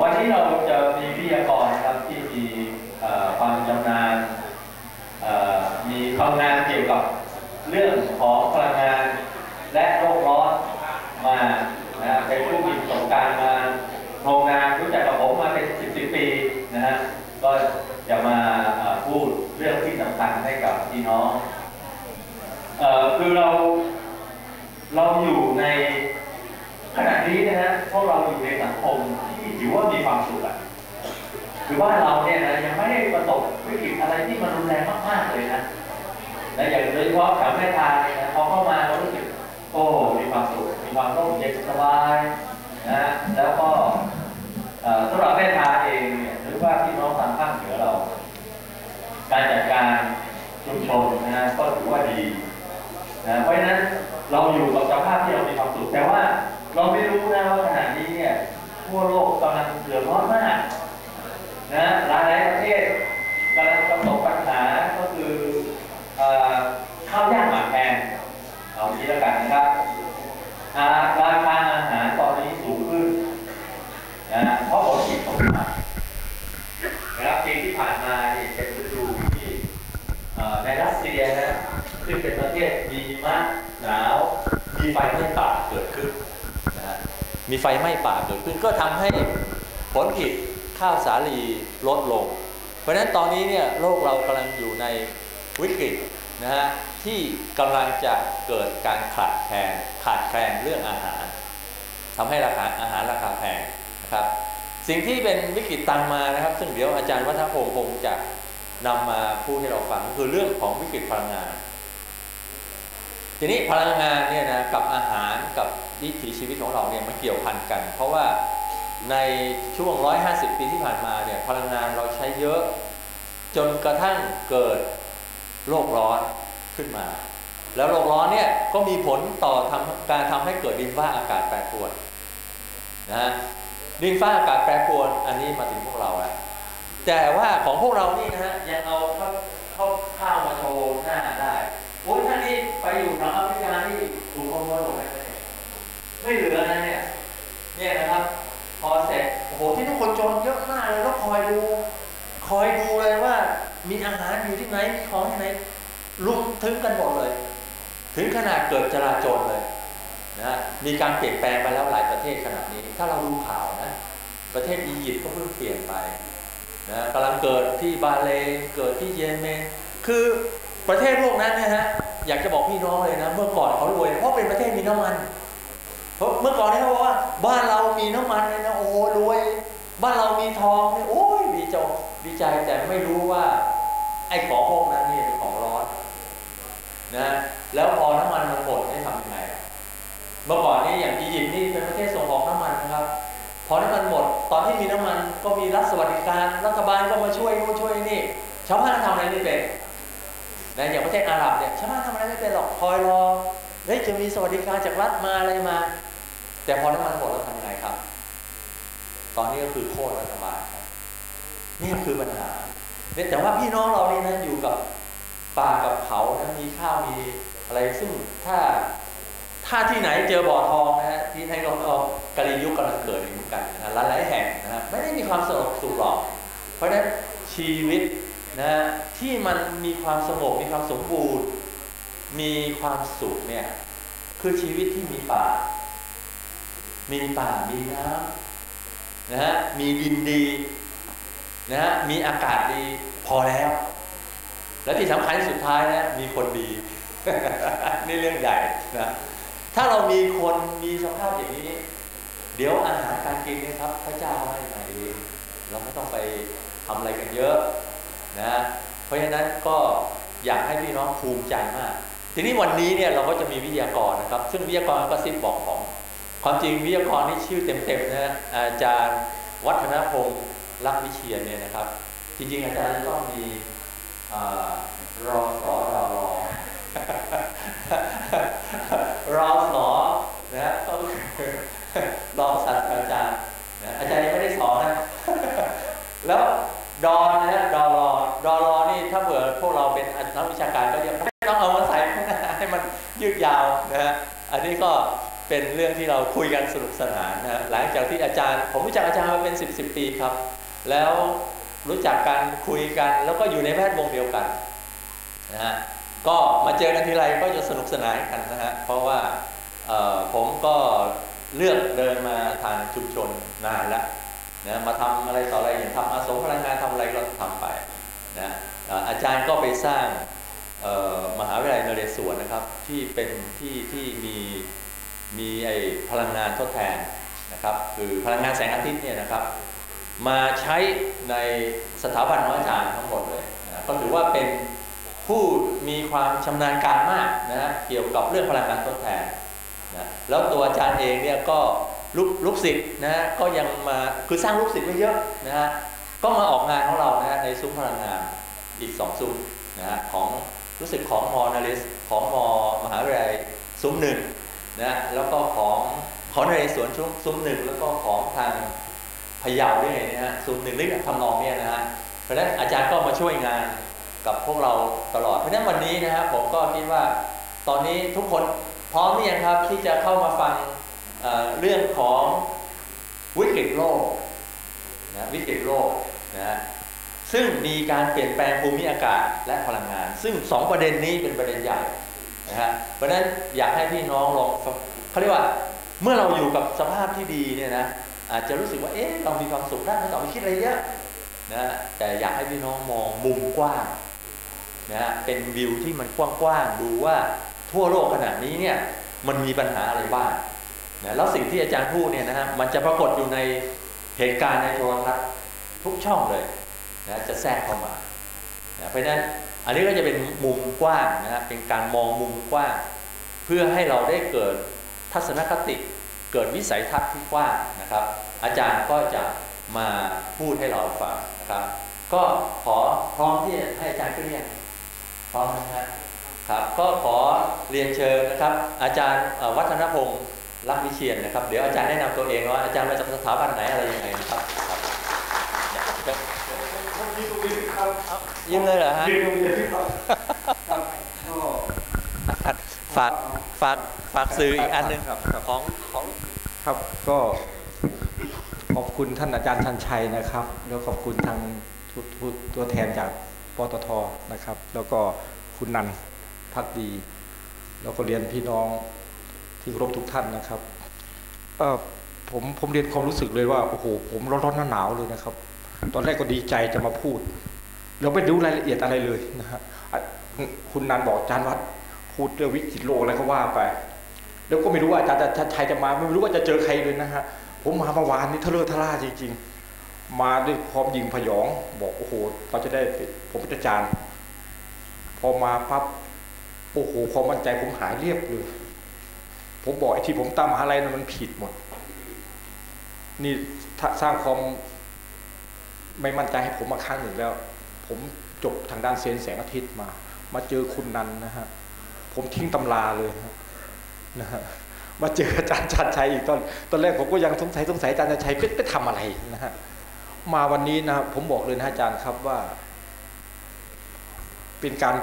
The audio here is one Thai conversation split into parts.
วันนี้เราจะมีวิทยากรนะครับที่มีความชำนาญมีความงานเกี่ยวกับเรื่องของพลังงานและโลกร้อนมานะเป็นผู้มีประสบการณ์มาโรงงานรู้จักกับผมมาเป็นสิบสิบปีนะฮะก็จะมาเอ่อพูดเรื่องที่สำคัญให้กับพี่น้องอคือเราเราอยู่ใน ขณะนี้นะฮะพวกเราอยู่ในสังคมที่ถือว่ามีความสุขอะคือว่าเราเนี่ยนะยังไม่ได้ประสบวิกฤตอะไรที่มันรุนแรงมากๆเลยนะและอย่างโดยเฉพาะแถวแม่ทางเนี่ยนะพอเข้ามาเรารู้สึกโอ้มีความสุขมีความร่มเย็นสบายนะฮะแล้วก็สำหรับแม่ทาเองเนี่ยหรือว่าพี่น้องทางภาคเหนือเรา การจัดการชุมชนนะฮะก็ถือว่าดีนะเพราะฉะนั้นเราอยู่กับสภาพที่เรามีความสุขแต่ว่า เราไม่รู้นะว่าขณะนี้เนี่ยทั่วโลกกำลังเดือดร้อนมากนะหลายหลายประเทศกำลังประสบปัญหาก็คืออข้าวยากหมากแพงเอาทีละกันนะครับาราคาอาหารตอนนี้สูงขึ้นนะเพราะผลผิดสงครามนะครับปีที่ผ่านมานี่เป็นฤดูที่เอ่อในรัสเซียนะซึ่งเป็นประเทศมีมะหนาวมีไฟไหม้ป่าเกิดขึ้น มีไฟไหม้ป่าเกิดขึ้นก็ทำให้ผลผลิตข้าวสาลีลดลง เพราะฉะนั้นตอนนี้เนี่ยโลกเรากำลังอยู่ในวิกฤตนะฮะที่กำลังจะเกิดการขาดแคลนขาดแคลนเรื่องอาหารทำให้ราคาอาหารราคาแพงนะครับ สิ่งที่เป็นวิกฤตตามมานะครับ ซึ่งเดี๋ยวอาจารย์วัฒนพงศ์คงจะนำมาพูดให้เราฟังก็คือเรื่องของวิกฤตพลังงาน ทีนี้พลังงานเนี่ยนะกับอาหารกับวิถีชีวิตของเราเนี่ยมันเกี่ยวพันกัน เพราะว่าในช่วง 150 ปีที่ผ่านมาเนี่ยพลังงานเราใช้เยอะ จนกระทั่งเกิดโลกร้อนขึ้นมา แล้วโลกร้อนเนี่ยก็มีผลต่อทำการทำให้เกิดดินฟ้าอากาศแปรปรวนนะฮะดินฟ้าอากาศแปรปรวนอันนี้มาถึงพวกเราแล้วแต่ว่าของพวกเรานี่นะฮะยังเอาข้าวข้าวมาโชว์หน้าได้โอ้ยท่านนี่ไปอยู่ทางแอฟริกานี่ถูกขโมยหมดเลย ไม่เหลือนะเนี่ยเนี่ยนะครับพอเสร็จโอ้โหที่ทุกคนจนเยอะมากเลยต้องคอยดู คอยดูเลยว่า มีอาหารอยู่ที่ไหนมีของที่ไหนลุมถึงกันหมดเลย ถึงขนาดเกิดจราจรเลยนะมีการเปลี่ยนแปลงไปแล้วหลายประเทศขนาดนี้ ถ้าเราดูข่าวนะ ประเทศอียิปต์ก็เพิ่งเปลี่ยนไปนะกำลังเกิดที่บาเลเกิดที่เยเมนคือประเทศพวกนั้นนะฮะอยากจะบอกพี่น้องเลยนะ เมื่อก่อนเขารวยเพราะเป็นประเทศมีน้ำมัน เพราะเมื่อก่อนนี่เขาบอกว่า บ้านเรามีน้ำมันเลยนะโอ้รวย บ้านเรามีทองเนี่ยโอ้ยดีใจดีใจแต่ไม่รู้ว่า ไอ้ของพวกนั้นนี่เป็นของร้อนนะแล้วพอน้ำมันมันหมดได้ทำยังไงเมื่อก่อนนี่อย่างอียิปต์นี่เป็นประเทศส่งออกน้ำมันนะครับพอน้ำมันหมด ตอนที่มีน้ำมันก็มีรัฐสวัสดิการ รัฐบาลก็มาช่วยนู่นช่วยนี่ชาวบ้านทำอะไรไม่เป็นนะอย่างประเทศอาหรับเนี่ยชาวบ้านทำอะไรไม่เป็นหรอกคอยรอเฮ้ยจะมีสวัสดิการจากรัฐมาอะไรมา แต่พอน้ำมันหมดแล้วทำไงครับ ตอนนี้ก็คือโค่นรัฐบาลครับนี่คือปัญหาเนี่ยแต่ว่าพี่น้องเรานี่นะอยู่กับป่ากับเขานะมีข้าวมีอะไรซึ่งถ้าถ้าที่ไหนเจอบ่อทองนะฮะที่ในโลกกาลียุคกำลังเกิดเหมือนกันนะหลายๆแห่งนะฮะไม่ได้มีความสงบสุขหรอก เพราะฉะนั้นชีวิตนะฮะที่มันมีความสงบมีความสมบูรณ์มีความสุขเนี่ยคือชีวิตที่มีป่า มีป่ามีน้ำนะฮะมีดินดีนะฮะมีอากาศดีพอแล้ว และที่สำคัญที่สุดท้ายนะมีคนดีนี่เรื่องใหญ่นะถ้าเรามีคนมีสภาพอย่างนี้ เดี๋ยวอาหารการกินเนี่ยครับพระเจ้าให้มาเองเราไม่ต้องไปทำอะไรกันเยอะนะเพราะฉะนั้นก็อยากให้พี่น้องภูมิใจมาก ทีนี้วันนี้เนี่ยเราก็จะมีวิทยากรนะครับ ซึ่งวิทยากรก็ซิบบอกของ ความจริงวิทยากรนี่ชื่อเต็มๆนะอาจารย์วัฒนพงศ์รักวิเชียนเนี่ยนะครับ จริงๆ อาจารย์ต้องมีรอสอรอรอรอสอนะก็คือรอศาสตราจารย์นะอาจารย์ยังไม่ได้สอนนะ แล้วดอนนะฮะดอรอดอรอนี่ถ้าเผื่อพวกเราเป็นนักวิชาการก็ยังไม่ต้องเอามาใส่ข้างหน้าให้มันยืดยาวนะฮะอันนี้ก็ เป็นเรื่องที่เราคุยกันสนุกสนานนะหลังจากที่อาจารย์ ผมรู้จักอาจารย์มาเป็น 10บสปีครับ แล้วรู้จักกันคุยกัน แล้วก็อยู่ในแวดวงเดียวกันนะฮะก็มาเจอกันทีไรก็จะสนุกสนานกันนะฮะเพราะว่าผมก็เลือกเดินมาทางชุมชนนานแล้วนะมาทำอะไรต่ออะไรอย่างทำอาสมพลังงานทำอะไรก็ทำไปนะเอ่อาจารย์ก็ไปสร้างมหาวิทยาลัยนเรศวรนะครับที่เป็นที่ที่มี มีไอพลังงานทดแทนนะครับคือพลังงานแสงอาทิตย์เนี่ยนะครับ มาใช้ในสถาบันของอาจารย์ทั้งหมดเลยนะก็ถือว่าเป็นผู้มีความชำนาญการมากนะฮะเกี่ยวกับเรื่องพลังงานทดแทนนะแล้วตัวอาจารย์เองเนี่ยก็ลูกลูกศิษย์นะฮะก็ยังมาคือสร้างลูกศิษย์ไว้เยอะนะฮะก็มาออกงานของเรานะฮะในซุ้มพลังงานอีกสองซุ้มนะฮะของรู้สึกของมอนาริสของมอมหาวิทยาลัยซุ้มหนึ่ง นะฮะแล้วก็ของของนเรศวรซุ้มหนึ่งแล้วก็ของทางพะเยาด้วยนะฮะซูมหนึ่งเรื่องทำนองเนี่ยนะฮะเพราะฉะนั้นอาจารย์ก็มาช่วยงานกับพวกเราตลอด เพราะฉะนั้นวันนี้นะฮะผมก็คิดว่าตอนนี้ทุกคนพร้อมหรือยังครับที่จะเข้ามาฟังเเรื่องของวิกฤตโลกนะวิกฤตโลกนะฮะซึ่งมีการเปลี่ยนแปลงภูมิอากาศและพลังงาน ซึ่งสองประเด็นนี้เป็นประเด็นใหญ่ นะฮะเพราะฉะนั้นอยากให้พี่น้องลองเขาเรียกว่าเมื่อเราอยู่กับสภาพที่ดีเนี่ยนะอาจจะรู้สึกว่าเอ๊ะเรามีความสุขได้ไม่ต้องไปคิดอะไรเยอะนะแต่อยากให้พี่น้องมองมุมกว้างนะเป็นวิวที่มันกว้างๆดูว่าทั่วโลกขนาดนี้เนี่ยมันมีปัญหาอะไรบ้างนะแล้วสิ่งที่อาจารย์พูดเนี่ยนะฮะมันจะปรากฏอยู่ในเหตุการณ์ในโทรทัศน์ทุกช่องเลยนะจะแทรกเข้ามานะเพราะฉะนั้น อันนี้ก็จะเป็นมุมกว้างนะฮะเป็นการมองมุมกว้าง เพื่อให้เราได้เกิดทัศนคติ เกิดวิสัยทัศน์ที่กว้างนะครับ อาจารย์ก็จะมาพูดให้เราฟังนะครับ ก็ขอพร้อมที่จะให้อาจารย์ขึ้นเรียนพร้อมนะครับครับก็ขอเรียนเชิญนะครับ อาจารย์วัฒนพงศ์รักวิเชียนนะครับ เดี๋ยวอาจารย์แนะนำตัวเองว่าอาจารย์มาจากสถาบันไหนอะไรยังไงนะครับครับ ยืนตรงนี้ครับยิงเลยเหรอฮะยืนตรงนี้ครับฝากฝากฝากสื่ออีกอันหนึ่งครับของของครับก็ขอบคุณท่านอาจารย์ชันชัยนะครับ แล้วขอบคุณทางตัวแทนจากปตทนะครับ แล้วก็คุณนันพักดี แล้วก็เรียนพี่น้องที่ครพทุกท่านนะครับเออผมผมเรียนความรู้สึกเลยว่าโอ้โหผมร้อนๆหนาวเลยนะครับ ตอนแรกก็ดีใจจะมาพูดแล้วไม่รู้รายละเอียดอะไรเลยนะฮะคุณนันบอกอาจารย์วัดพูดเรื่องวิกฤตโลกอะไรก็ว่าไป แล้วก็ไม่รู้ว่าอาจารย์ชัดชัยจะมา ไม่รู้ว่าจะเจอใครเลยนะฮะผมมาเมื่อวานนี้ทะเลทะล่าจริง ๆ มาด้วยความยิงพยอง บอกโอ้โหเราจะได้ผมเป็นอาจารย์ พอมาปั๊บโอ้โหความมั่นใจผมหายเรียบเลยผมบอกไอ้ที่ผมตามหาอะไรนั้นมันผิดหมด นี่สร้างความ ไม่มั่นใจให้ผมมาครั้งหนึ่งแล้ว ผมจบทางด้านเซนส์แสงอาทิตย์มา มาเจอคุณนันนะฮะผมทิ้งตำราเลยนะฮะมาเจออาจารย์ชันชัยอีกตอนตอนแรกผมก็ยังสงสัยสงสัยอาจารย์ชันชัยไปไปทำอะไรนะฮะมาวันนี้นะผมบอกเลยนะอาจารย์ครับว่า เป็นการ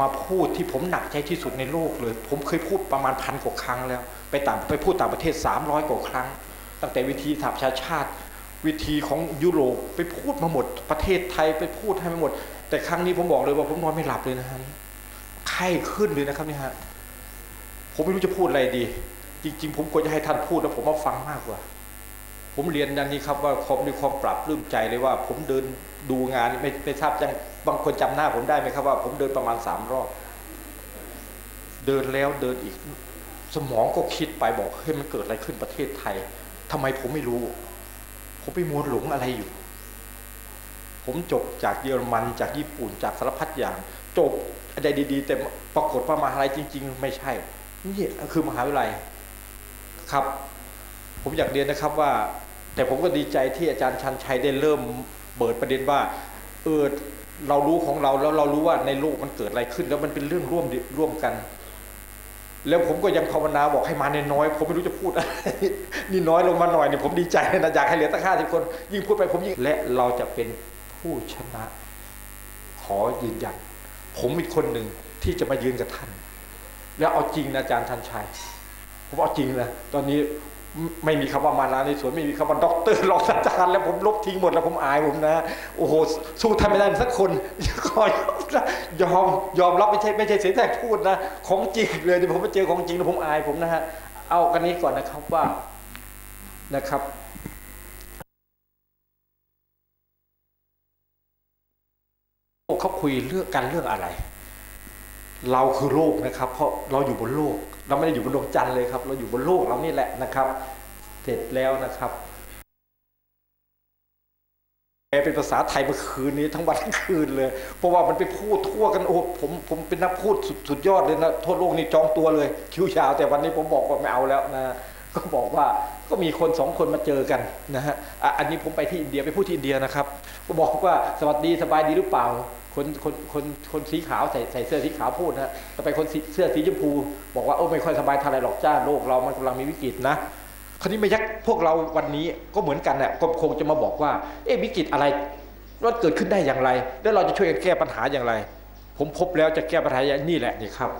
มาพูดที่ผมหนักใจที่สุดในโลกเลย ผมเคยพูดประมาณพันกว่าครั้งแล้ว ไปต่างไปพูดต่างประเทศ 300 กว่าครั้ง ตั้งแต่วิธีสหประชาชาติ วิธีของยุโรปไปพูดมาหมด ประเทศไทยไปพูดให้มาหมด แต่ครั้งนี้ผมบอกเลยว่าผมนอนไม่หลับเลยนะฮะไข้ขึ้นเลยนะครับเนี่ยฮะผมไม่รู้จะพูดอะไรดี จริง ๆ ผมควรจะให้ท่านพูดแล้วผมมาฟังมากกว่า ผมเรียนดังนี้ครับว่าความมีความปรับปลื้มใจเลยว่า ผมเดินดูงานไม่ไม่ทราบยังบางคนจำหน้าผมได้ไหมครับว่า ผมเดินประมาณสามรอบ เดินแล้วเดินอีก สมองก็คิดไปบอกเฮ้ยมันเกิดอะไรขึ้นประเทศไทยทำไมผมไม่รู้ ผมไปมัวหลงอะไรอยู่ ผมจบจากเยอรมันจากญี่ปุ่นจากสารพัดอย่าง จบอะไรดี ๆ แต่ปรากฏว่ามหาลัยจริง ๆ ไม่ใช่นี่คือมหาวิทยาลัยครับ ผมอยากเรียนนะครับว่า แต่ผมก็ดีใจที่อาจารย์ชันชัยได้เริ่มเปิดประเด็นว่าเออเรารู้ของเราแล้วเรารู้ว่าในโลกมันเกิดอะไรขึ้น แล้วมันเป็นเรื่องร่วมร่วมกัน แล้วผมก็ยังภาวนาบอกให้มาในน้อย ผมไม่รู้จะพูดอะไรนี่น้อยลงมาหน่อยเนี่ยผมดีใจนะอยากให้เหลือตั้งห้าสิบคน ยิ่งพูดไปผมยิ่งและเราจะเป็นผู้ชนะ ขอยืนยันผมอีกคนหนึ่งที่จะมายืนกับท่าน แล้วเอาจริงนะอาจารย์ทันชัยผผมเอาจริงนะตอนนี้ ไม่มีคำว่ามาลาในสวนไม่มีคำว่าด็อกเตอร์รองศาสตราจารย์แล้วผมลบทิ้งหมดแล้วผมอายผมนะ โอ้โหสู้ทำไม่ได้สักคนขอยอมยอมยอมรับไม่ใช่ไม่ใช่เสียแต่พูดนะของจริงเลยที่ผมมาเจอของจริงแล้วผมอายผมนะฮะเอากันนี้ก่อนนะครับว่านะครับเขาคุยเรื่องกันเรื่องอะไร เราคือโลกนะครับ เพราะเราอยู่บนโลก เราไม่ได้อยู่บนดวงจันทร์เลยครับ เราอยู่บนโลกเรานี่แหละนะครับ เสร็จแล้วนะครับแปลเป็นภาษาไทยเมื่อคืนนี้ทั้งวันทั้งคืนเลย เพราะว่ามันไปพูดทั่วกันโอ้ผมผมเป็นนักพูดสุดสุดยอดเลยนะทั่วโลกนี่จองตัวเลยคิวยาว แต่วันนี้ผมบอกว่าไม่เอาแล้วนะก็บอกว่าก็มีคนสองคนมาเจอกันนะฮะอะอันนี้ผมไปที่อินเดียไปพูดที่อินเดียนะครับ ก็บอกว่าสวัสดีสบายดีหรือเปล่า คนคนคนคนสีขาวใส่ใส่เสื้อสีขาวพูดนะแต่ไปคนเสื้อสีชมพู บอกว่าโอ้ไม่ค่อยสบายเท่าไหรหรอกจ้าโลกเรามันกำลังมีวิกฤตนะคราวนี้มายักพวกเราวันนี้ก็เหมือนกันแหละก็คงจะมาบอกว่า เอ๊ะวิกฤตอะไรว่าเกิดขึ้นได้อย่างไร แล้วเราจะช่วยกันแก้ปัญหาอย่างไร ผมพบแล้วจะแก้ปัญหาอย่างนี่แหละนี่ครับ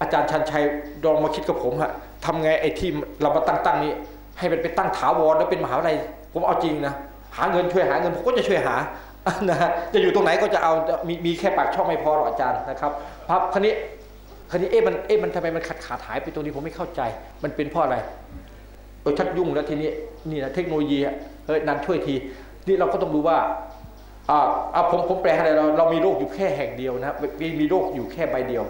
อาจารย์ชันชัยลองมาคิดกับผมฮะทำไงไอ้ที่เรามาตั้งตั้งนี้ ให้มันไปตั้งถาวรแล้วเป็นมหาวิทยาลัยผมเอาจริงนะหาเงินช่วยหาเงินผมก็จะช่วยหา นะฮะจะอยู่ตรงไหนก็จะเอามีมีแค่ปากช่องไม่พอหรอกอาจารย์นะครับครับคราวนี้คราวนี้เอ๊ะมันเอ๊ะมันทำไมมันขาดขาดหายไปตรงนี้ผมไม่เข้าใจ มันเป็นเพราะอะไรเออชักยุ่งแล้วทีนี้นี่นะเทคโนโลยีเฮ้ยนันช่วยทีนี่เราก็ต้องรู้ว่าอ่าอ่าผมผมแปลให้เลยเราเรามีโลกอยู่แค่แห่งเดียวนะมีมีโลกอยู่แค่ใบเดียว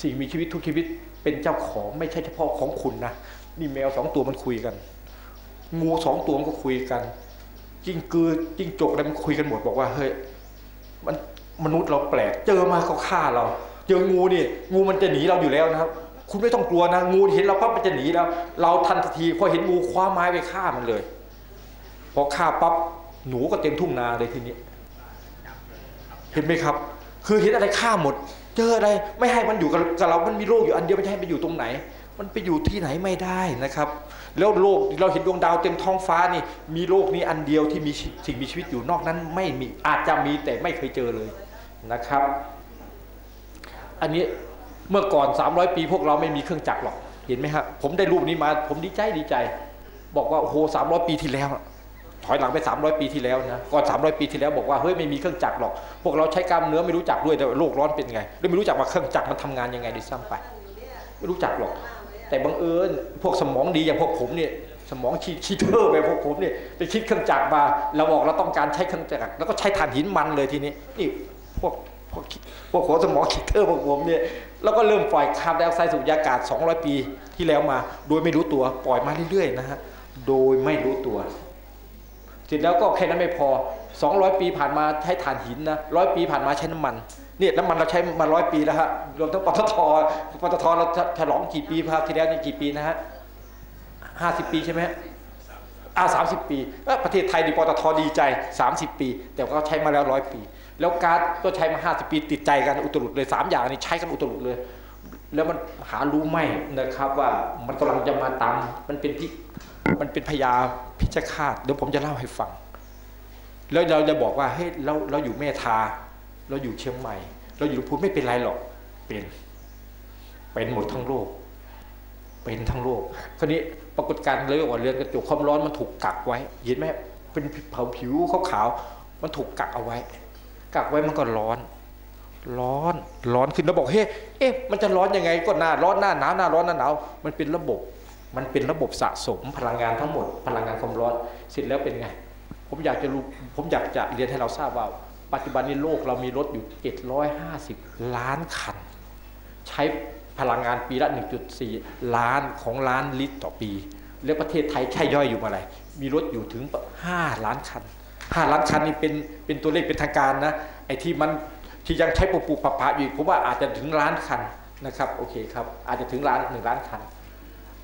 สิ่งมีชีวิตทุกชีวิตเป็นเจ้าของไม่ใช่เฉพาะของคุณนะนี่แมวสองตัวมันคุยกัน งูสองตัวมันก็คุยกัน จิ้งกือจิ้งจกอะไรมันคุยกันหมดบอกว่าเฮ้ยมันมนุษย์เราแปลก เจอมาก็ฆ่าเรา เจองูนี่ งูมันจะหนีเราอยู่แล้วนะครับ คุณไม่ต้องกลัวนะ งูเห็นเราปั๊บมันจะหนีแล้ว เราทันทีพอเห็นงูคว้าไม้ไปฆ่ามันเลย พอฆ่าปั๊บหนูก็เต็มทุ่งนาเลยทีนี้ เห็นไหมครับ คือเห็นอะไรฆ่าหมด เจออะไรไม่ให้มันอยู่กับเรา มันมีโลกอยู่อันเดียวไม่ใช่ไปอยู่ตรงไหน มันไปอยู่ที่ไหนไม่ได้นะครับ แล้วโลกเราเห็นดวงดาวเต็มท้องฟ้านี่ มีโลกนี้อันเดียวที่มีสิ่งมีชีวิตอยู่นอกนั้นไม่มีอาจจะมีแต่ไม่เคยเจอเลยนะครับ อันนี้เมื่อก่อน 300 ปีพวกเราไม่มีเครื่องจักรหรอกเห็นไหมครับผมได้รูปนี้มา ผมดีใจดีใจ บอกว่าโอ้โห300ปีที่แล้ว ถอยหลังไป 300 ปีที่แล้วนะก่อน300 ปีที่แล้วบอกว่าเฮ้ยไม่มีเครื่องจักรหรอก พวกเราใช้กล้ามเนื้อไม่รู้จักด้วยแต่โลกร้อนเป็นไงแล้วไม่รู้จักว่าเครื่องจักรมันทำงานยังไงด้วยซ้ำไป ไม่รู้จักหรอก แต่บังเอิญพวกสมองดีอย่างพวกผมเนี่ยสมองคิดคิดเทอร์ไปพวกผมเนี่ยไปคิดเครื่องจักรมาเราบอกเราต้องการใช้เครื่องจักรแล้วก็ใช้ถ่านหินมันเลยทีนี้นี่พวกพวกพวกหัวสมองคิดเทอร์พวกผมเนี่ยแล้วก็เริ่มปล่อยคาร์บอนไดออกไซด์สู่บรรยากาศ 200 ปีที่แล้วมา โดยไม่รู้ตัวปล่อยมาเรื่อยๆนะฮะโดยไม่รู้ตัวเสร็จแล้วก็แค่นั้นไม่พอ 200 ปีผ่านมาใช้ถ่านหินนะร้อยปีผ่านมาใช้น้ำมัน เนี่ยน้ำมันเราใช้มาร้อยปีแล้วฮะรวมทั้งปตทปตทเราฉลองกี่ปีครับที่แล้วนี่กี่ปีนะฮะห้าสิบปีใช่ไหมอ่าสามสิบปีประเทศไทยดีปตทดีใจ 30 ปี แต่ก็ใช้มาแล้วร้อยปี แล้วกาซก็ใช้มา 50 ปีติดใจกันอุตรุดเลยสามอย่างนี้ใช้กันอุตรุดเลย แล้วมันหารู้ไหมนะครับว่ามันกำลังจะมาตามมันเป็นที่มันเป็นพยาพิชฆาตเดี๋ยวผมจะเล่าให้ฟัง แล้วเราจะบอกว่าเฮ้ยเราเราอยู่เมทา เราอยู่เชียงใหม่ เราอยู่ลำพูนไม่เป็นไรหรอก เป็น เป็นหมดทั้งโลก เป็นทั้งโลก คราวนี้ปรากฏการณ์เลยว่าเรือนกระจกความร้อนมันถูกกักไว้เห็นไหมเป็นเผาผิวขาวๆมันถูกกักเอาไว้ กักไว้มันก็ร้อน ร้อนร้อนขึ้นแล้วบอกเฮ้ยเอ๊ะมันจะร้อนยังไงก็หน้าร้อนหน้าหนาวหน้าร้อนหน้าหนาวมันเป็นระบบ มันเป็นระบบสะสมพลังงานทั้งหมด พลังงานความร้อนเสร็จแล้วเป็นไง ผมอยากจะรู้ผมอยากจะเรียนให้เราทราบว่า ปัจจุบันนี้โลกเรามีรถอยู่ 750 ล้านคัน ใช้พลังงานปีละ 1.4 ล้านของล้านลิตรต่อปี แล้วประเทศไทยแค่ย่อยอยู่มาอะไรมีรถอยู่ถึง 5 ล้านคัน 5 ล้านคันนี่เป็นเป็นตัวเลขเป็นทางการนะไอ้ที่มันที่ยังใช้ปลูปะปะอยู่ผมว่าอาจจะถึงล้านคันนะครับโอเคครับอาจจะถึงล้านหนึ่งล้านคัน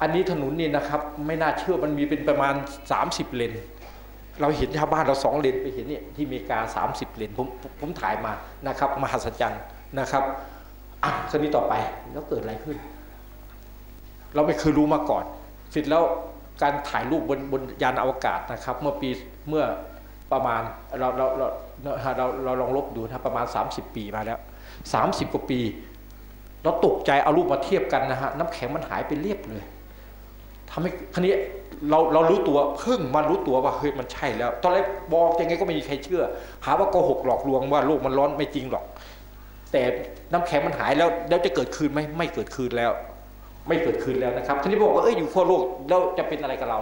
อันนี้ถนนนี่นะครับไม่น่าเชื่อมันมีเป็นประมาณ 30 เลน เราเห็นชาวบ้านเราสองเลนไปเห็นเนี่ยที่อเมริกา 30 เลนผมผมถ่ายมานะครับมหัศจรรย์นะครับอะคราวนี้ต่อไปแล้วเกิดอะไรขึ้น เราไม่เคยรู้มาก่อนเสร็จแล้วการถ่ายรูปบนบนยานอวกาศนะครับ เมื่อปีเมื่อประมาณเราเราเราเราเราลองลบดูนะประมาณ 30 ปีมาแล้ว 30 กว่าปี เราตกใจเอารูปมาเทียบกันนะฮะน้ำแข็งมันหายไปเรียบเลยทำให้ครั้นี้ เราเรารู้ตัวเพิ่งมารู้ตัวว่าเฮ้ยมันใช่แล้ว ตอนแรกบอกยังไงก็ไม่มีใครเชื่อ หาว่าโกหกหลอกลวงว่าโลกมันร้อนไม่จริงหรอก แต่น้ำแข็งมันหายแล้วแล้วจะเกิดคืนไหมไม่เกิดคืนแล้ว ไม่เกิดคืนแล้วนะครับทีนี้บอกว่าเอ้ยอยู่ขั้วโลกแล้วจะเป็นอะไรกับเรา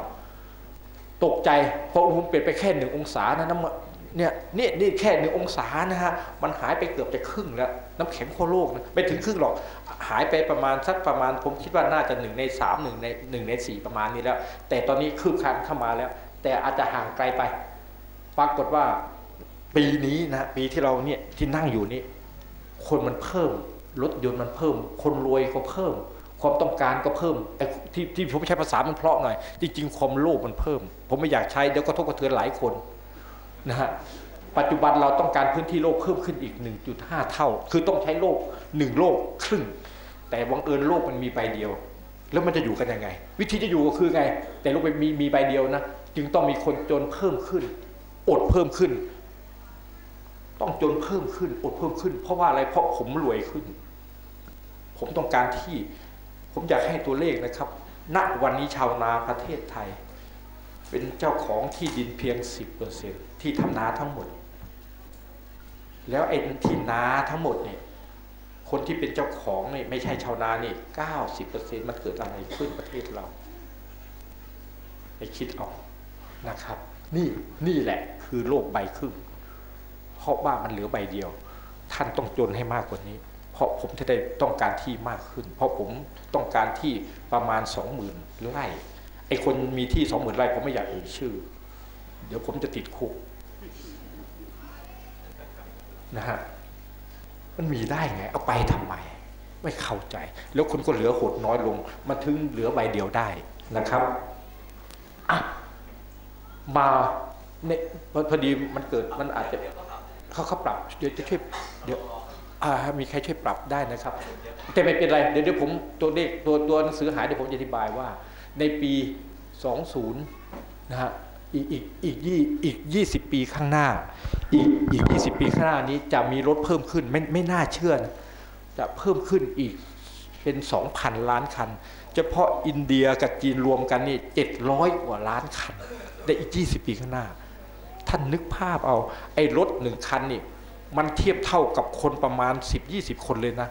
ตกใจเพราะอุณหภูมิเปลี่ยนไปแค่หนึ่งองศานะน้ำเนี่ยนี่นี่แค่หนึ่งองศานะฮะมันหายไปเกือบจะครึ่งแล้ว น้ำแข็งขั้วโลกนะไม่ถึงครึ่งหรอก หายไปประมาณสักประมาณ ผมคิดว่าน่าจะหนึ่งในสามหนึ่งในหนึ่งในสี่ประมาณนี้แล้ว แต่ตอนนี้คืบคลานเข้ามาแล้ว แต่อาจจะห่างไกลไป ปรากฏว่าปีนี้นะปีที่เราเนี่ยที่นั่งอยู่นี่คนมันเพิ่มรถยนต์มันเพิ่ม คนรวยก็เพิ่ม ความต้องการก็เพิ่มแต่ที่ที่ผมใช้ภาษามันเพราะหน่อยจริงๆความโลภมันเพิ่ม ผมไม่อยากใช้เดี๋ยวก็ทบกระเทือนหลายคนนะฮะปัจจุบันเราต้องการพื้นที่โลกเพิ่มขึ้นอีก 1.5 เท่า คือต้องใช้โลก หนึ่งโลกครึ่ง แต่บังเอิญโลกมันมีใบเดียว แล้วมันจะอยู่กันยังไง วิธีจะอยู่ก็คือไง แต่โลกมีมีใบเดียวนะจึงต้องมีคนจนเพิ่มขึ้น อดเพิ่มขึ้น ต้องจนเพิ่มขึ้น อดเพิ่มขึ้น เพราะว่าอะไรเพราะผมรวยขึ้น ผมต้องการที่ ผมอยากให้ตัวเลขนะครับณวันนี้ชาวนาประเทศไทย เป็นเจ้าของที่ดินเพียง 10%ที่ทำนาทั้งหมด แล้วไอ้ที่นาทั้งหมดเนี่ย คนที่เป็นเจ้าของนี่ไม่ใช่ชาวนานี่ย90%มันเกิดอะไรขึ้นประเทศเราไปคิดเอานะครับ นี่นี่แหละคือโลกใบครึ่งเพราะว่ามันเหลือใบเดียว ท่านต้องจนให้มากกว่านี้ เพราะผมจะได้ต้องการที่มากขึ้น เพราะผมต้องการที่ประมาณสองหมื่นไร่ไอ้คนมีที่สองหมื่นไร่ผมไม่อยากเอ่ยชื่อ เดี๋ยวผมจะติดคุกนะฮะ มันมีได้ไง เอาไปทำไม ไม่เข้าใจ แล้วคนก็เหลือหดน้อยลงมาถึงเหลือใบเดียวได้นะครับอะมาเนี่ยพอดีมันเกิดมันอาจจะเขาเขาปรับ เดี๋ยวจะช่วยเดี๋ยวมีใครช่วยปรับได้นะครับ แต่ไม่เป็นไร เดี๋ยวเดี๋ยวผมตัวเลขตัวตัวหนังสือหายเดี๋ยวผมจะอธิบายว่า ในปี 20นะฮะ อีกอีกอีกยี่อีกยี่สิบปีข้างหน้า อีกอีกยี่สิบปีข้างหน้านี้จะมีรถเพิ่มขึ้นไม่ไม่น่าเชื่อนะจะเพิ่มขึ้นอีกเป็นสองพันล้านคัน เฉพาะอินเดียกับจีนรวมกันนี่เจ็ดร้อยกว่าล้านคันในอีกยี่สิบปีข้างหน้า ท่านนึกภาพเอา ไอ้รถหนึ่งคันนี่มันเทียบเท่ากับคนประมาณ 10-20 คนเลยนะ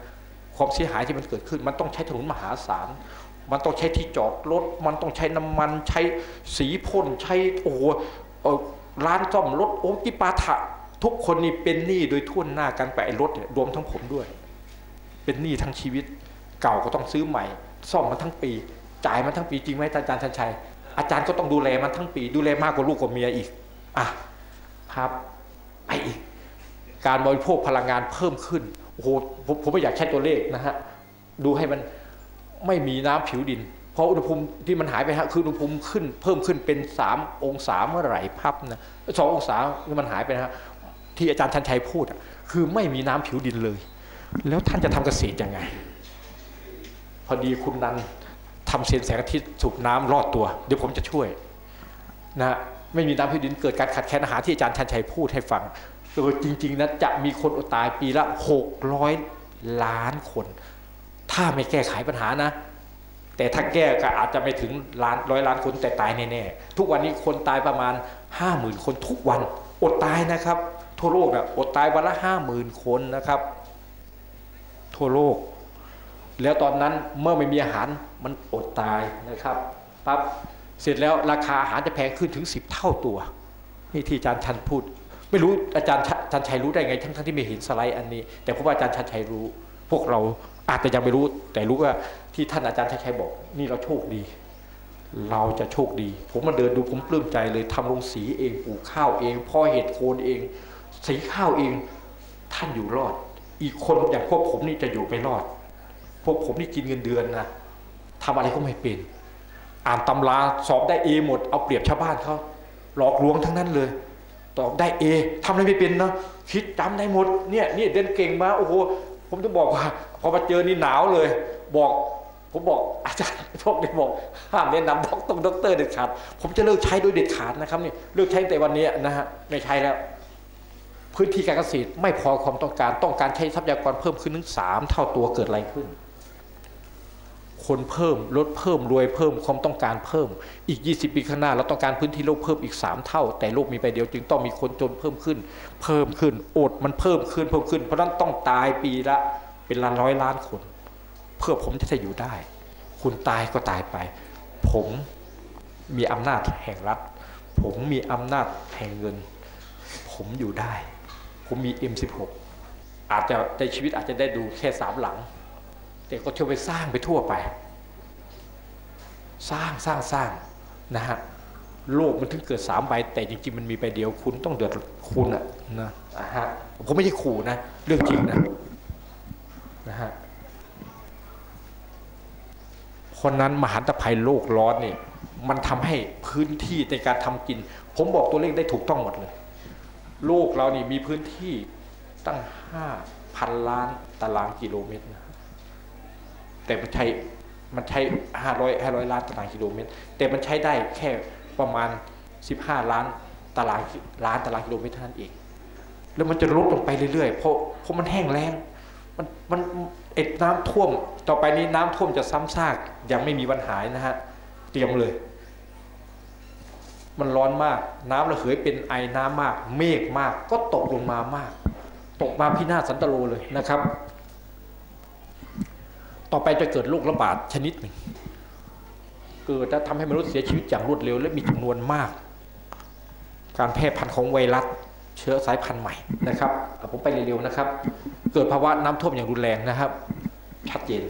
ความเสียหายที่มันเกิดขึ้น มันต้องใช้ถนนมหาศาล มันต้องใช้ที่จอดรถ มันต้องใช้น้ำมัน ใช้สีพ่น ใช้โอ้โหร้านซ่อมรถโอ้กิปาถะ ทุกคนนี่เป็นหนี้โดยทั่วหน้ากันไปไอ้รถเนี่ยรวมทั้งผมด้วย เป็นหนี้ทั้งชีวิต เก่าก็ต้องซื้อใหม่ ซ่อมมันทั้งปี จ่ายมันทั้งปีจริงไหมอาจารย์ชันชัย อาจารย์ก็ต้องดูแลมันทั้งปี ดูแลมากกว่าลูกกว่าเมียอีก อะ ครับไปอีก การบริโภคพลังงานเพิ่มขึ้น โอ้โห ผมผมไม่อยากใช้ตัวเลขนะฮะ ดูให้มัน ไม่มีน้ำผิวดิน เพราะอุณหภูมิที่มันหายไปฮะคืออุณหภูมิขึ้นเพิ่มขึ้นเป็น 3 องศาเมื่อไหร่พับนะสององศามันหายไปนะฮะที่อาจารย์ชันชัยพูดคือไม่มีน้ำผิวดินเลย แล้วท่านจะทำเกษตรยังไง พอดีคุณนันทำเส้นแสงอาทิตย์สูบน้ำรอดตัว เดี๋ยวผมจะช่วยนะไม่มีน้ำผิวดินเกิดการขาดแคลนอาหารที่อาจารย์ชันชัยพูดให้ฟังเออจริงๆนะจะมีคนอดตายปีละ 600 ล้านคน ถ้าไม่แก้ไขปัญหานะ แต่ถ้าแก้ก็อาจจะไม่ถึงล้านร้อยล้านคนแต่ตายแน่ๆทุกวันนี้คนตายประมาณ50,000คนทุกวันอดตายนะครับ ทั่วโลกอะอดตายวันละ50,000คนนะครับ ทั่วโลก แล้วตอนนั้นเมื่อไม่มีอาหารมันอดตายนะครับปั๊บเสร็จแล้วราคาอาหารจะแพงขึ้นถึง 10 เท่าตัวนี่ที่อาจารย์ชันพูด ไม่รู้อาจารย์ชันชัยรู้ได้ไง ทั้งทั้งที่ไม่เห็นสไลด์อันนี้ แต่ผมว่าอาจารย์ชันชัยรู้ พวกเรา อาจจะยังไม่รู้ แต่รู้ว่าที่ท่านอาจารย์ชันชัยบอก นี่เราโชคดี เราจะโชคดี ผมมาเดินดูผมปลื้มใจเลยทำโรงสีเองปลูกข้าวเองพ่อเห็ดโคนเอง สีข้าวเอง ท่านอยู่รอด อีกคนอย่างพวกผมนี่จะอยู่ไม่รอด พวกผมนี่กินเงินเดือนนะทำอะไรก็ไม่เป็น อ่านตำราสอบได้เอหมดเอาเปรียบชาวบ้านเขาหลอกลวงทั้งนั้นเลยตอบได้เอทำอะไรไม่เป็นนะคิดจำได้หมดเนี่ยนี่เดินเก่งมาโอ้โหผมจะบอกว่า พอมาเจอนี่หนาวเลย บอกผมบอกอาจารย์พวกนี้บอกห้ามแนะนำด็อกตรงด็อกเตอร์เด็ดขาด ผมจะเลิกใช้โดยเด็ดขาดนะครับนี่เลิกใช้แต่วันนี้นะฮะไม่ใช้แล้ว พื้นที่การเกษตรไม่พอความต้องการต้องการใช้ทรัพยากรเพิ่มขึ้นถึงสามเท่าตัวเกิดอะไรขึ้น คนเพิ่มลดเพิ่มรวยเพิ่มความต้องการเพิ่ม อีก 20 ปีข้างหน้าเราต้องการพื้นที่โลกเพิ่มอีก 3 เท่า แต่โลกมีไปเดียวจึงต้องมีคนจนเพิ่มขึ้น เพิ่มขึ้นอดมันเพิ่มขึ้นเพิ่มขึ้น เพราะฉะนั้นต้องตายปีละ เป็นล้านร้อยล้านคน เพื่อผมจะได้อยู่ได้ คุณตายก็ตายไป ผมมีอำนาจแห่งรัฐ ผมมีอำนาจแห่งเงิน ผมอยู่ได้ ผมมี M16 อาจจะในชีวิตอาจจะได้ดูแค่สามหลัง แต่ก็เที่ยวไปสร้างไปทั่วไป สร้างสร้างสร้างนะฮะโลกมันถึงเกิดสามใบแต่จริงๆมันมีใบเดียวคุณต้องเดือดคุณอะนะอะฮะผมไม่ใช่ขู่นะ เรื่องจริงนะ นะฮะคนนั้นมหันตภัยโลกร้อนนี่มันทำให้พื้นที่ในการทำกิน ผมบอกตัวเลขได้ถูกต้องหมดเลย โลกเรานี่มีพื้นที่ตั้งห้าพันล้านตารางกิโลเมตรนะแต่มันใช้มันใช้ห้าร้อยห้าร้อยล้านตารางกิโลเมตร แต่มันใช้ได้แค่ประมาณสิบห้าล้านตารางล้านตารางกิโลเมตรเท่านั้นเอง แล้วมันจะลดลงไปเรื่อยๆเพราะเพราะมันแห้งแล้ง มันมันเอ็ดน้ำท่วมต่อไปนี้น้ำท่วมจะซ้ำซากยังไม่มีวันหายนะฮะเตรียมเลย มันร้อนมาก น้ำระเหยเป็นไอน้ำมาก เมฆมากก็ตกลงมามาก ตกมาพินาศสันตโลเลยนะครับ ต่อไปจะเกิดโรคระบาดชนิดหนึ่งเกิดจะทำให้มนุษย์เสียชีวิตอย่างรวดเร็วและมีจำนวนมาก การแพร่พันธุ์ของไวรัส เชื้อสายพันธุ์ใหม่นะครับเอาผมไปเร็วๆนะครับ เกิดภาวะน้ำท่วมอย่างรุนแรงนะครับ ชัดเจน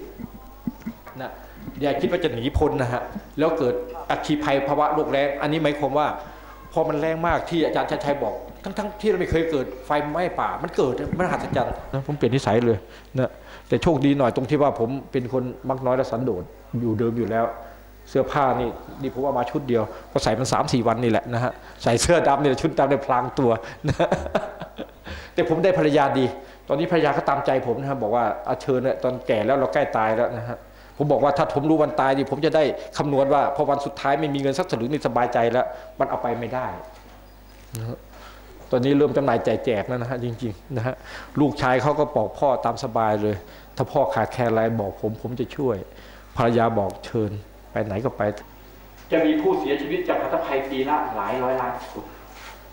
นะอย่าคิดว่าจะหนีพ้นนะฮะแล้วเกิดอัคคีภัยภาวะโรคแรงอันนี้หมายความว่า พอมันแรงมากที่อาจารย์ชัดชัยบอก ทั้งๆที่เราไม่เคยเกิดไฟไหม้ป่า มันเกิดมันหัศจรรย์นะผมเปลี่ยนนิสัยเลยนะแต่โชคดีหน่อยตรงที่ว่าผมเป็นคนมักน้อยและสันโดษอยู่เดิมอยู่แล้ว เสื้อผ้านี่นี่ผมว่ามาชุดเดียว ก็ใส่มันสามสี่วันนี่แหละนะฮะใส่เสื้อดำเนี่แหละชุดดำในพลางตัวนะแต่ผมได้ภรรยาดี ตอนนี้ภรรยาก็ตามใจผมนะครับบอกว่าอาเชิญเนี่ยตอนแก่แล้วเราใกล้ตายแล้วนะฮะผมบอกว่าถ้าผมรู้วันตายดิผมจะได้คำนวณว่าพอวันสุดท้ายไม่มีเงินสักสลึงนี่สบายใจแล้ว มันเอาไปไม่ได้นะตอนนี้เริ่มจำหน่ายแจกแจกแล้วนะฮะจริงๆนะฮะลูกชายเขาก็บอกพ่อตามสบายเลย ถ้าพ่อขาดแคลนอะไรบอกผมผมจะช่วย ภรรยาบอกเชิญ ไปไหนก็ไป จะมีผู้เสียชีวิตจากพันธภัยปีละหลายร้อยล้านคน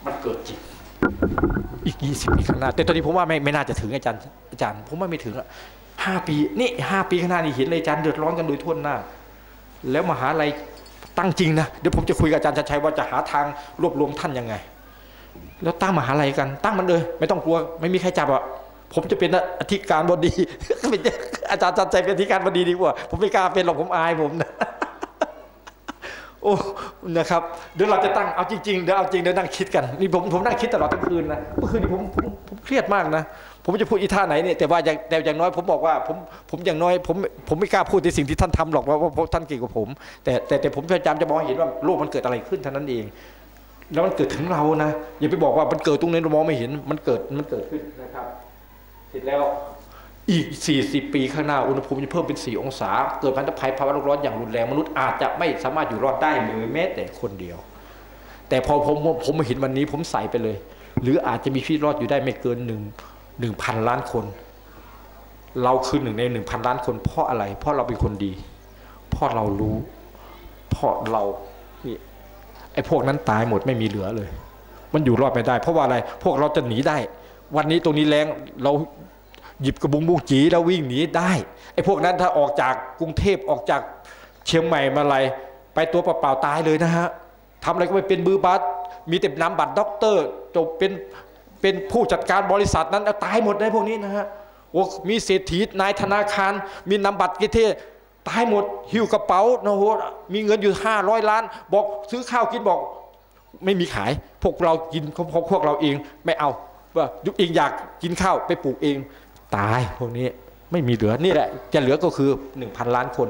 มันเกิดจริงอีกยี่สิบปีข้างหน้าแต่ตอนนี้ผมว่าไม่ไม่น่าจะถึงอาจารย์อาจารย์ ผมว่าไม่ถึงอะห้าปีนี่ห้าปีข้างหน้านี่เห็นเลยอาจารย์เดือดร้อนกันโดยทั่วหน้า แล้วมหาลัยตั้งจริงนะเดี๋ยวผมจะคุยกับอาจารย์ชัดชัยว่าจะหาทางรวบรวมท่านยังไง แล้วตั้งมหาลัยกันตั้งมันเลย ไม่ต้องกลัว ไม่มีใครจับอะผมจะเป็นอธิการบดีเป็นอาจารย์ชัดชัยเป็นอธิการบดีดีกว่า ผมไม่กล้าเป็นหรอกผมอายผมนะ โอ้นะครับเดี๋ยวเราจะตั้งเอาจริงๆเดี๋ยวเอาจริงเดี๋ยวนั่งคิดกันนี่ผมผมนั่งคิดตลอดทั้งคืนนะเมื่อคืนนี้ผมผมผมเครียดมากนะผมจะพูดอีท่าไหนเนี่ยแต่ว่าอย่างแต่อย่างน้อยผมบอกว่าผมผมอย่างน้อยผมผมไม่กล้าพูดในสิ่งที่ท่านทำหรอกว่าเพราะท่านเก่งกว่าผม แต่แต่แต่ผมพยายามจะมองเห็นว่าโลกมันเกิดอะไรขึ้นเท่านั้นเอง แล้วมันเกิดถึงเรานะอย่าไปบอกว่ามันเกิดตรงนี้เรามองไม่เห็นมันเกิดมันเกิดขึ้นนะครับ เสร็จแล้ว อีก 40 ปีข้างหน้าอุณหภูมิจะเพิ่มเป็น 4 องศา เกิดพันธภัยภาวะโลกร้อนอย่างรุนแรงมนุษย์อาจจะไม่สามารถอยู่รอดได้เลยแม้แต่คนเดียว แต่พอผมผมมาเห็นวันนี้ผมใส่ไปเลย หรืออาจจะมีชีวิตรอดอยู่ได้ไม่เกินหนึ่งหนึ่งพันล้านคน เราคือหนึ่งในหนึ่งพันล้านคน เพราะอะไร เพราะเราเป็นคนดี เพราะเรารู้ เพราะเราไอ้พวกนั้นตายหมดไม่มีเหลือเลย มันอยู่รอดไม่ได้ เพราะว่าอะไรพวกเราจะหนีได้ วันนี้ตรงนี้แรงเรา หยิบกระบุงบุงจีแล้ววิ่งหนีได้ไอ้พวกนั้นถ้าออกจากกรุงเทพออกจากเชียงใหม่มาอะไรไปตัวเปล่าๆตายเลยนะฮะทำอะไรก็ไม่เป็นมือบัตรมีแต่นำบัตรด็อกเตอร์จบเป็นเป็นผู้จัดการบริษัทนั้นเอาตายหมดเลยพวกนี้นะฮะโอ้มีเศรษฐีนายธนาคาร มีนำบัตรกิเทตายหมดหิ้วกระเป๋านะโหมีเงินอยู่ห้าร้อยล้าน บอกซื้อข้าวกินบอก ไม่มีขาย พวกเรากินของพวกเราเองไม่เอาว่ายุคเองอยากกินข้าวไปปลูกเอง ตายพวกนี้ไม่มีเหลือนี่แหละ จะเหลือก็คือ 1,000 ล้านคน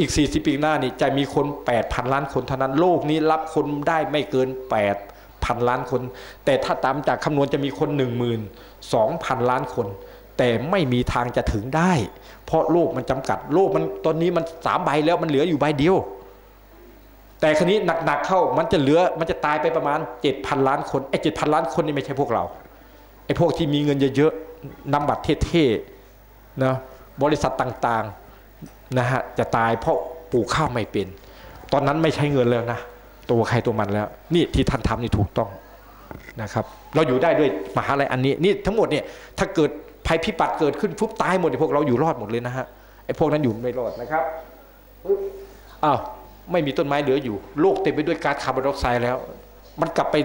อีก 40 ปีหน้านี่จะมีคน 8,000 ล้านคนเท่านั้นโลกนี้รับคนได้ไม่เกิน 8,000 ล้านคน แต่ถ้าตามจากคำนวณจะมีคน 12,000 ล้านคน แต่ไม่มีทางจะถึงได้ เพราะโลกมันจำกัดโลกมันตอนนี้มันสามใบแล้วมันเหลืออยู่ใบเดียว แต่ครนี้หนักๆเข้ามันจะเหลือมันจะตายไปประมาณ 7,000 ล้านคนไอ้7,000 ล้านคนนี่ไม่ใช่พวกเราไอ้พวกที่มีเงินเยอะๆ นำบัตรเท่ๆนะบริษัทต่างๆนะฮะจะตายเพราะปลูกข้าวไม่เป็น ตอนนั้นไม่ใช้เงินแล้วนะตัวใครตัวมันแล้ว นี่ที่ท่านทำนี่ถูกต้องนะครับ เราอยู่ได้ด้วยมหาลัยอันนี้นี่ทั้งหมดเนี่ยถ้าเกิดภัยพิบัติเกิดขึ้นปุ๊บตายหมดไอ้พวกเราอยู่รอดหมดเลยนะฮะไอ้พวกนั้นอยู่ไม่รอดนะครับอ้าวไม่มีต้นไม้เหลืออยู่ โลกเต็มไปด้วยก๊าซคาร์บอนไดออกไซด์แล้ว มันกลับไป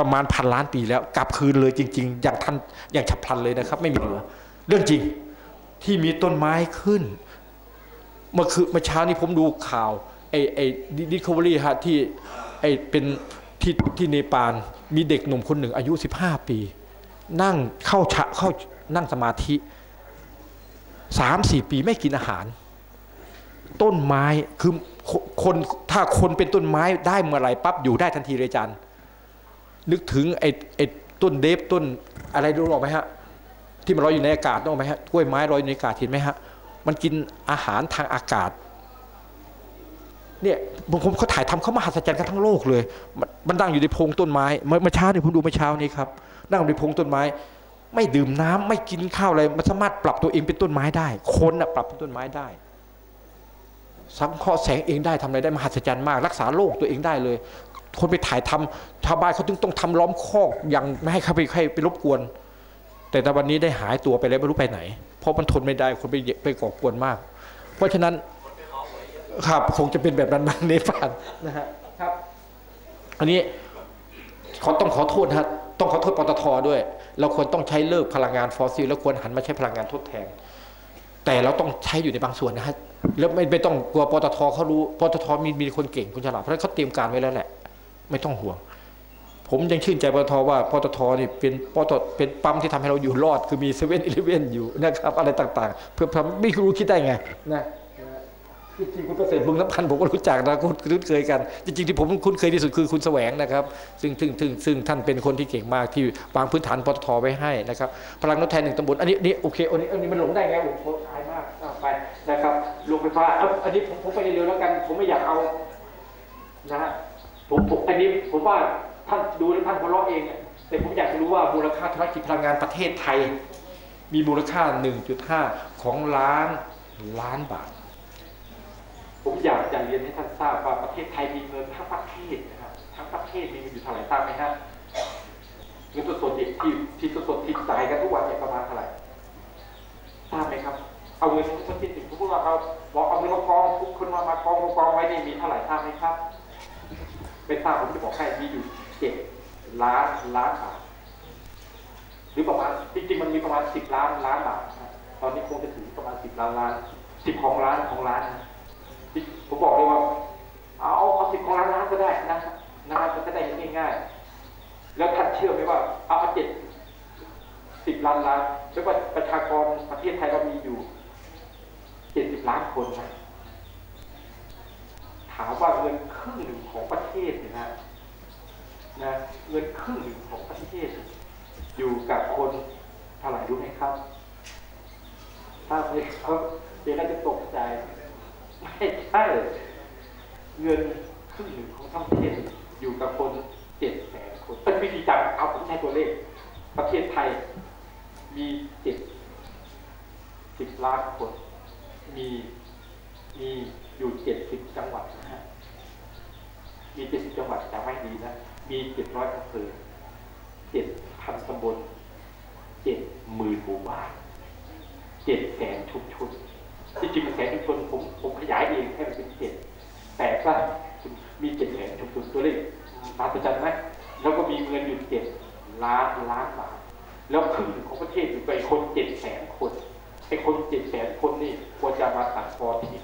ประมาณพันล้านปีแล้ว กลับคืนเลยจริง ๆ อย่างทันอย่างฉับพลันเลยนะครับ ไม่มีเหลือ เรื่องจริงที่มีต้นไม้ขึ้น เมื่อคือเมื่อเช้านี้ผมดูข่าวไอ้ไอ้ดิคอเวอรี่ฮะที่ไอ้เป็นที่ที่เนปาลมีเด็กหนุ่มคนหนึ่งอายุ 15 ปี นั่งเข้าชะเข้านั่งสมาธิสามสี่ปีไม่กินอาหาร ต้นไม้คือคนถ้าคนเป็นต้นไม้ได้เมื่อไหร่ปั๊บอยู่ได้ทันทีเลยจารย์ นึกถึงไอ้ไอ้ต้นเดฟต้นอะไรรู้หรอกไหมฮะที่มันลอยอยู่ในอากาศนึกออกไหมฮะกล้วยไม้ลอยอยู่ในอากาศเห็นไหมฮะมันกินอาหารทางอากาศเนี่ยบางคนเขาถ่ายทำเขามหัศจรรย์กันทั้งโลกเลยมันนั่งอยู่ในพงต้นไม้เมื่อเช้านี่ผมดูเมื่อเช้านี้ครับนั่งอยู่ในพงต้นไม้ ไม่ดื่มน้ำไม่กินข้าวอะไรมันสามารถปรับตัวเองเป็นต้นไม้ได้ คนน่ะปรับเป็นต้นไม้ได้สังเคราะห์แสงเองได้ทำอะไรได้มหัศจรรย์มาก รักษาโรคตัวเองได้เลย คนไปถ่ายทำชาวบ้านเขาถึงต้องทำล้อมคอกอย่างไม่ให้เขาไปใครไปรบกวน แต่ในวันนี้ได้หายตัวไปแล้วไม่รู้ไปไหน เพราะมันทนไม่ได้คนไปไปก่อกวนมาก เพราะฉะนั้นครับคงจะเป็นแบบนั้นนะในฝันนะฮะครับอันนี้ขอต้องขอโทษนะฮะต้องขอโทษปตทด้วย เราควรต้องใช้เลิกพลังงานฟอสซิลแล้วควรหันมาใช้พลังงานทดแทน แต่เราต้องใช้อยู่ในบางส่วนนะฮะแล้วไม่ไม่ต้องกลัวปตทเขารู้ปตทมีมีคนเก่งคนฉลาดเพราะเขาเตรียมการไว้แล้วแหละ ไม่ต้องห่วง ผมยังชื่นใจปตทว่าปตทนี่เป็นปตเป็นปั๊มที่ทำให้เราอยู่รอด คือมีเซเว่นอีเลเว่นอยู่นะครับอะไรต่างๆ เพื่อทำไม่รู้คิดได้ไงนะจริงๆคุณเกษตรบึงน้ำพันผมก็รู้จักนะคุณคุ้นเคยกัน จริงๆที่ผมคุ้นเคยที่สุดคือคุณแสวงนะครับ ซึ่งซึ่งซึ่งซึ่งท่านเป็นคนที่เก่งมากที่วางพื้นฐานปตทไว้ให้นะครับ พลังนกแทนหนึ่งตำบลอันนี้นี่โอเคอันนี้อันนี้มันหลงได้ไงผมโคตรอายมากไปนะครับโรงไฟฟ้าอันนี้ผมผมไปเร็วแล้วกัน ผมไม่อยากเอานะฮะ ผมผมอันนี้ผมว่าท่านดูแล้วท่านหัวเราะเองแต่ผมอยากจะรู้ว่ามูลค่าธุรกิจพลังงานประเทศไทย มีมูลค่า 1.5 ของล้านล้านบาท ผมอยากจะเรียนให้ท่านทราบว่าประเทศไทยมีเงินทั้งประเทศนะครับทั้งประเทศมีเงินอยู่เท่าไหร่ทราบไหมฮะเงินสดๆที่ที่ที่สดที่จ่ายกันทุกวันเนี่ยประมาณเท่าไหร่ทราบไหมครับ เอาเงินสดๆที่ถึงพูดว่าเอาบอกเอาเงินมากองทุกคนมามากองมากองไว้นี่มีเท่าไหร่ทราบไหมครับ ไม่ทราบผมจะบอกให้มีอยู่เจ็ดล้านล้านบาทหรือประมาณจริงๆมันมีประมาณสิบล้านล้านบาทนะตอนนี้คงจะถึงประมาณสิบล้านล้านสิบของล้านของล้านนะผมบอกเลยว่า เอาเอาสิบของล้านล้านก็ได้นะครับนะครับมันจะได้ง่ายๆแล้วท่านเชื่อไหมว่าเอาเอาเจ็ดสิบล้านล้านแล้วประชากรประเทศไทยเรามีอยู่เจ็ดสิบล้านคนนะามว่าเงินครึ่งหนึ่งของประเทศเนี่ยนะนะเงินครึ่งหนึ่งของประเทศ อยู่กับคนเท่าไหร่รู้ไหมครับ ถ้าไม่เขาเดี๋ยวเราจะตกใจ ไม่ใช่ เงินครึ่งหนึ่งของทั้งประเทศอยู่กับคนเจ็ดแสนคนเป็นวิธีจำเอาผมใช้ตัวเลข ประเทศไทยมีเจ็ดสิบล้านคน มีมี อยู่เจ็ดสิบจังหวัดนะฮะมีเจ็ดสิบจังหวัดจำไม่ดีนะ มีเจ็ดร้อยอำเภอเจ็ดพันตำบลเจ็ดหมื่นหมู่บ้านเจ็ดแสนชุมชนที่จริงมันแสนชุมชนผมผมขยายเองให้มันเป็นเจ็ดแต่ว่ามีเจ็ดแสนชุมชนตัวเลขมาประจันไหมแล้วก็มีเงินอยู่เจ็ดล้านล้านบาทแล้วครึ่งหนึ่งของประเทศอยู่ไปคนเจ็ดแสนคนไอ้คนเจ็ดแสนคนนี่ควรจะมาตัดพอทิ้ง